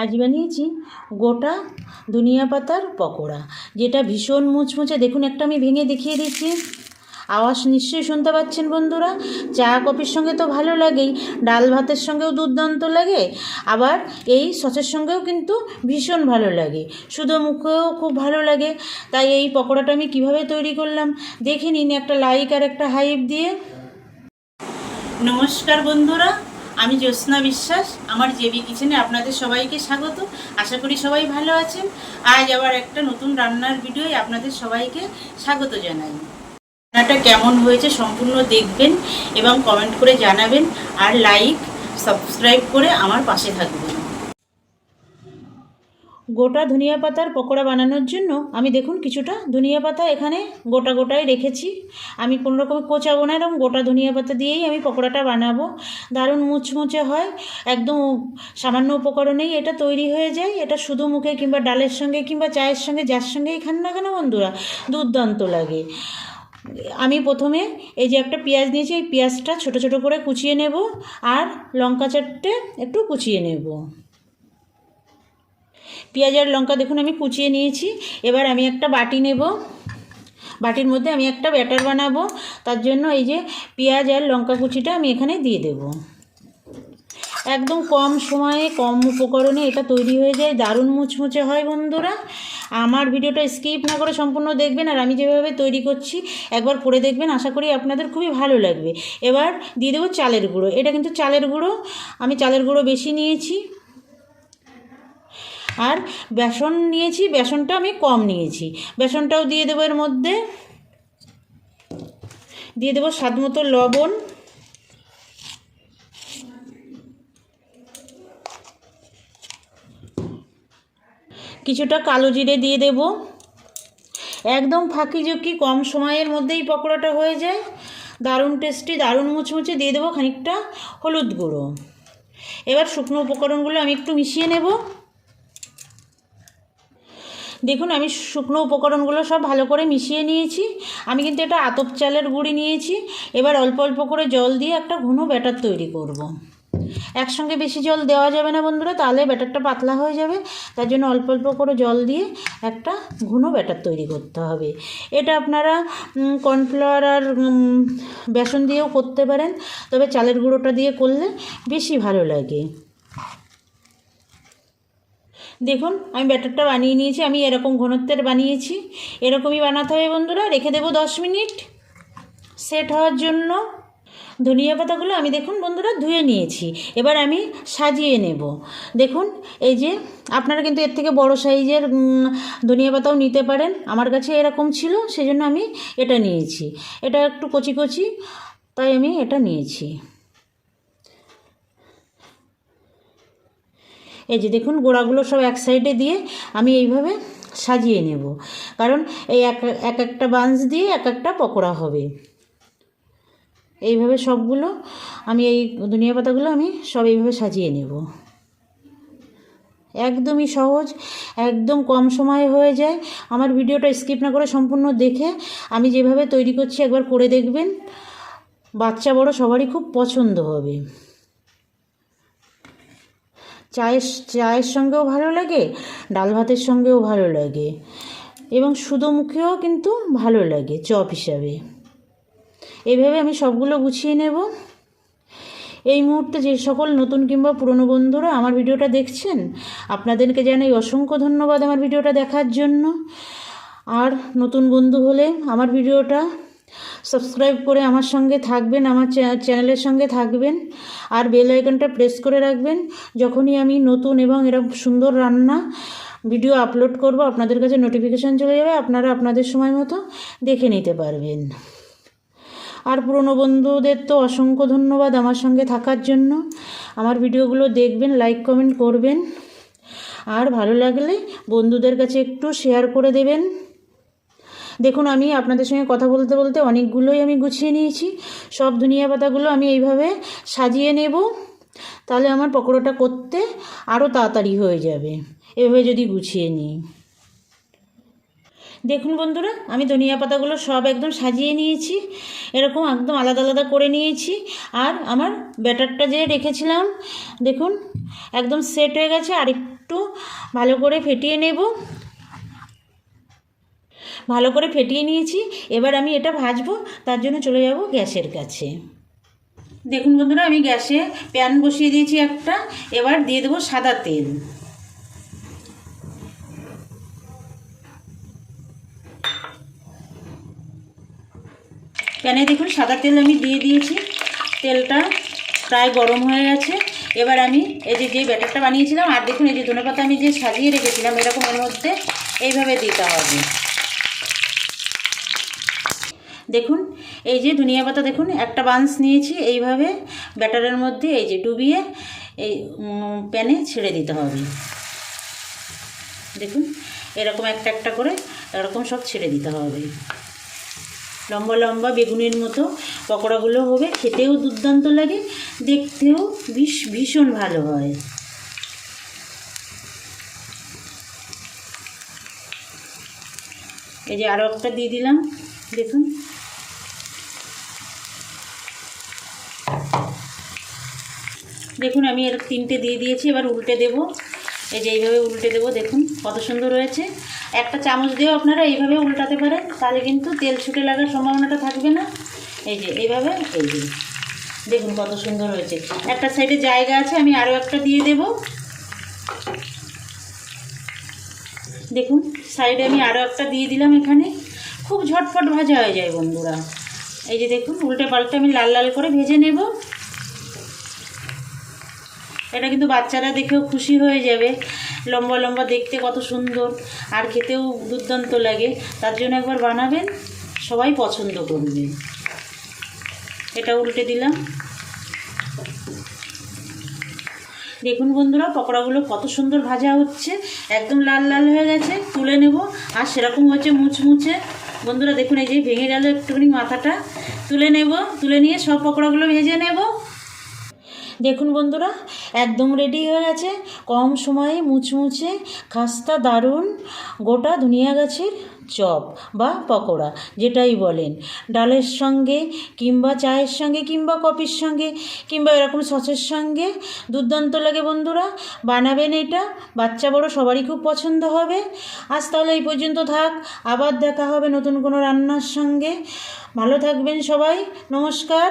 আজ বানিয়েছি গোটা ধনিয়া পাতার পকোড়া, যেটা ভীষণ মুচমুচে। দেখুন, একটা আমি ভেঙে দেখিয়ে দিচ্ছি। আওয়াজ নিশ্চয়ই শুনতে পাচ্ছেন বন্ধুরা। চা কফির সঙ্গে তো ভালো লাগেই, ডাল ভাতের সঙ্গেও দুর্দান্ত লাগে। আবার এই সসের সঙ্গেও কিন্তু ভীষণ ভালো লাগে। শুধু মুখেও খুব ভালো লাগে। তাই এই পকোড়াটা আমি কীভাবে তৈরি করলাম, দেখে নিন। একটা লাইক আর একটা হাইপ দিয়ে। নমস্কার বন্ধুরা। আমি জ্যোৎস্না বিশ্বাস, আমার জেবি কিচেনে আপনাদের সবাইকে স্বাগত। আশা করি সবাই ভালো আছেন। আজ আবার একটা নতুন রান্নার ভিডিওয় আপনাদের সবাইকে স্বাগত জানাই। রান্নাটা কেমন হয়েছে সম্পূর্ণ দেখবেন এবং কমেন্ট করে জানাবেন। আর লাইক সাবস্ক্রাইব করে আমার পাশে থাকবেন। গোটা ধনিয়া পাতার পকোড়া বানানোর জন্য আমি দেখুন কিছুটা ধনিয়া পাতা এখানে গোটা গোটাই রেখেছি। আমি কোনো রকম কোচাবো না, এরকম গোটা ধনিয়া পাতা দিয়েই আমি পকোড়াটা বানাবো। দারুণ মুচমুচে হয়, একদম সামান্য উপকরণেই এটা তৈরি হয়ে যায়। এটা শুধু মুখে কিংবা ডালের সঙ্গে কিংবা চায়ের সঙ্গে, যার সঙ্গেই খান না কেন বন্ধুরা, দুর্দান্ত লাগে। আমি প্রথমে এই যে একটা পেঁয়াজ নিয়েছি, এই পেঁয়াজটা ছোট ছোট করে কুচিয়ে নেব আর লঙ্কা চারটে একটু কুচিয়ে নেব। পেঁয়াজ আর লঙ্কা দেখুন আমি কুচিয়ে নিয়েছি। এবার আমি একটা বাটি নেব। বাটির মধ্যে আমি একটা ব্যাটার বানাবো। তার জন্য এই যে পেঁয়াজ আর লঙ্কা কুচিটা আমি এখানে দিয়ে দেব। একদম কম সময়ে, কম উপকরণে এটা তৈরি হয়ে যায়। দারুণ মুচমুচে হয় বন্ধুরা। আমার ভিডিওটা স্কিপ না করে সম্পূর্ণ দেখবেন আর আমি যেভাবে তৈরি করছি, একবার করে দেখবেন। আশা করি আপনাদের খুবই ভালো লাগবে। এবার দিয়ে দেবো চালের গুঁড়ো। এটা কিন্তু চালের গুঁড়ো। আমি চালের গুঁড়ো বেশি নিয়েছি। আর বেসন নিয়েছি, বেসনটা আমি কম নিয়েছি। বেসনটাও দিয়ে দেবো এর মধ্যে। দিয়ে দেবো স্বাদ মতো লবণ। কিছুটা কালো জিরে দিয়ে দেব। একদম ফাঁকি ঝুঁকি কম সময়ের মধ্যেই পকোড়াটা হয়ে যায়। দারুণ টেস্টি দারুণ মুচমুচে দিয়ে দেবো খানিকটা হলুদ গুঁড়ো। এবার শুকনো উপকরণগুলো আমি একটু মিশিয়ে নেব। দেখুন, আমি শুকনো উপকরণগুলো সব ভালো করে মিশিয়ে নিয়েছি। আমি কিন্তু এটা আতপ চালের গুঁড়ি নিয়েছি। এবার অল্প অল্প করে জল দিয়ে একটা ঘন ব্যাটার তৈরি করব। একসঙ্গে বেশি জল দেওয়া যাবে না বন্ধুরা, তাহলে ব্যাটারটা পাতলা হয়ে যাবে। তার জন্য অল্প অল্প করে জল দিয়ে একটা ঘন ব্যাটার তৈরি করতে হবে। এটা আপনারা কর্নফ্লাওয়ার আর বেসন দিয়েও করতে পারেন। তবে চালের গুঁড়োটা দিয়ে করলে বেশি ভালো লাগে। দেখুন, আমি ব্যাটারটা বানিয়ে নিয়েছি, আমি এরকম ঘনত্বের বানিয়েছি। এরকমই বানাতে হবে বন্ধুরা, রেখে দেবো দশ মিনিট। সেট হওয়ার জন্য ধনিয়া পাতাগুলো আমি দেখুন বন্ধুরা ধুয়ে নিয়েছি, এবার আমি সাজিয়ে নেব। দেখুন, এই যে আপনারা কিন্তু এর থেকে বড় সাইজের ধনিয়া পাতাও নিতে পারেন, আমার কাছে এরকম ছিল, সেজন্য আমি এটা নিয়েছি। এটা একটু কচি কচি, তাই আমি এটা নিয়েছি। এই যে দেখুন গোড়াগুলো সব এক সাইডে দিয়ে আমি এইভাবে সাজিয়ে নেব। কারণ এই এক এক একটা বাঞ্চ দিয়ে এক একটা পকোড়া হবে। এইভাবে সবগুলো আমি এই ধনিয়া পাতাগুলো আমি সব এইভাবে সাজিয়ে নেব। একদমই সহজ, একদম কম সময়ে হয়ে যায়। আমার ভিডিওটা স্কিপ না করে সম্পূর্ণ দেখে আমি যেভাবে তৈরি করছি একবার করে দেখবেন। বাচ্চা বড় সবারই খুব পছন্দ হবে। চায়ের চায়ের সঙ্গেও ভালো লাগে, ডাল ভাতের সঙ্গেও ভালো লাগে এবং শুধু মুখেও কিন্তু ভালো লাগে চপ হিসাবে। এভাবে আমি সবগুলো গুছিয়ে নেব। এই মুহূর্তে যে সকল নতুন কিংবা পুরনো বন্ধুরা আমার ভিডিওটা দেখছেন, আপনাদেরকে জানাই অসংখ্য ধন্যবাদ আমার ভিডিওটা দেখার জন্য। আর নতুন বন্ধু হলে আমার ভিডিওটা সাবস্ক্রাইব করে আমার সঙ্গে থাকবেন, আমার চ্যানেলের সঙ্গে থাকবেন আর বেল আইকনটা প্রেস করে রাখবেন। যখনই আমি নতুন এবং এরকম সুন্দর রান্না ভিডিও আপলোড করব, আপনাদের কাছে নোটিফিকেশান চলে যাবে, আপনারা আপনাদের সময় মতো দেখে নিতে পারবেন। আর পুরনো বন্ধুদের তো অসংখ্য ধন্যবাদ আমার সঙ্গে থাকার জন্য। আমার ভিডিওগুলো দেখবেন লাইক কমেন্ট করবেন। আর ভালো লাগলে বন্ধুদের কাছে একটু শেয়ার করে দেবেন। দেখুন, আমি আপনাদের সঙ্গে কথা বলতে বলতে অনেকগুলোই আমি গুছিয়ে নিয়েছি। সব ধনিয়া পাতাগুলো আমি এইভাবে সাজিয়ে নেব। তাহলে আমার পকোড়াটা করতে আরও তাড়াতাড়ি হয়ে যাবে। এভাবে যদি গুছিয়ে নিই। দেখুন বন্ধুরা, আমি ধনিয়া পাতাগুলো সব একদম সাজিয়ে নিয়েছি। এরকম একদম আলাদা আলাদা করে নিয়েছি। আর আমার ব্যাটারটা যে রেখেছিলাম, দেখুন, একদম সেট হয়ে গেছে। আর একটু ভালো করে ফেটিয়ে নেব। ভালো করে ফেটিয়ে নিয়েছি। এবার আমি এটা ভাজবো, তার জন্য চলে যাব গ্যাসের কাছে। দেখুন বন্ধুরা, আমি গ্যাসে প্যান বসিয়ে দিয়েছি একটা। এবার দিয়ে দেবো সাদা তেল। প্যানে দেখুন, সাদা তেল আমি দিয়ে দিয়েছি। তেলটা প্রায় গরম হয়ে গেছে। এবার আমি এই যে যে ব্যাটারটা বানিয়েছিলাম, আর দেখুন এই যে ধনেপাতা আমি যে সাজিয়ে রেখেছিলাম, এরকম এর মধ্যে, এইভাবে দিতে হবে। দেখুন, এই যে ধনিয়া পাতা দেখুন, একটা বান্স নিয়েছি, এইভাবে ব্যাটারের মধ্যে এই যে ডুবিয়ে এই প্যানে ছেড়ে দিতে হবে। দেখুন, এরকম একটা একটা করে এরকম সব ছেড়ে দিতে হবে। লম্বা লম্বা বেগুনের মতো পকোড়াগুলো হবে, খেতেও দুর্দান্ত লাগে, দেখতেও বিষ ভীষণ ভালো হয়। এই যে আরও একটা দিয়ে দিলাম, দেখুন। দেখুন, আমি এর তিনটে দিয়ে দিয়েছি, এবার উল্টে দেব। এই যে এইভাবে উল্টে দেবো, দেখুন কত সুন্দর হয়েছে। একটা চামচ দিয়েও আপনারা এইভাবে উল্টাতে পারেন, তাহলে কিন্তু তেল ছুটে লাগার সম্ভাবনাটা থাকবে না। এই যে এইভাবে, এই যে দেখুন কত সুন্দর হয়েছে। একটা সাইডে জায়গা আছে, আমি আরও একটা দিয়ে দেব। দেখুন, সাইডে আমি আরও একটা দিয়ে দিলাম এখানে। খুব ঝটফট ভাজা হয়ে যায় বন্ধুরা। এই যে দেখুন, উল্টে পাল্টে আমি লাল লাল করে ভেজে নেব। এটা কিন্তু বাচ্চারা দেখেও খুশি হয়ে যাবে। লম্বা লম্বা দেখতে কত সুন্দর। আর খেতেও দুর্দান্ত লাগে। তার জন্য একবার বানাবেন, সবাই পছন্দ করবে। এটা উল্টে দিলাম। দেখুন বন্ধুরা, পকোড়াগুলো কত সুন্দর ভাজা হচ্ছে। একদম লাল লাল হয়ে গেছে। তুলে নেব। আর সেরকম হচ্ছে মুচমুচে। বন্ধুরা, দেখুন এই যে ভেঙে গেল একটুখানি মাথাটা। তুলে নেব। তুলে নিয়ে সব পকোড়াগুলো ভেজে নেব। দেখুন বন্ধুরা, একদম রেডি হয়ে গেছে। কম সময়ে মুচমুচে, খাস্তা দারুণ, গোটা ধনিয়া গাছের চপ বা পকোড়া, যেটাই বলেন। ডালের সঙ্গে কিংবা চায়ের সঙ্গে কিংবা কফির সঙ্গে কিংবা এরকম সসের সঙ্গে দুর্দান্ত লাগে বন্ধুরা। বানাবেন এটা, বাচ্চা বড় সবারই খুব পছন্দ হবে। আজ তাহলে এই পর্যন্ত থাক, আবার দেখা হবে নতুন কোনো রান্নার সঙ্গে। ভালো থাকবেন সবাই, নমস্কার।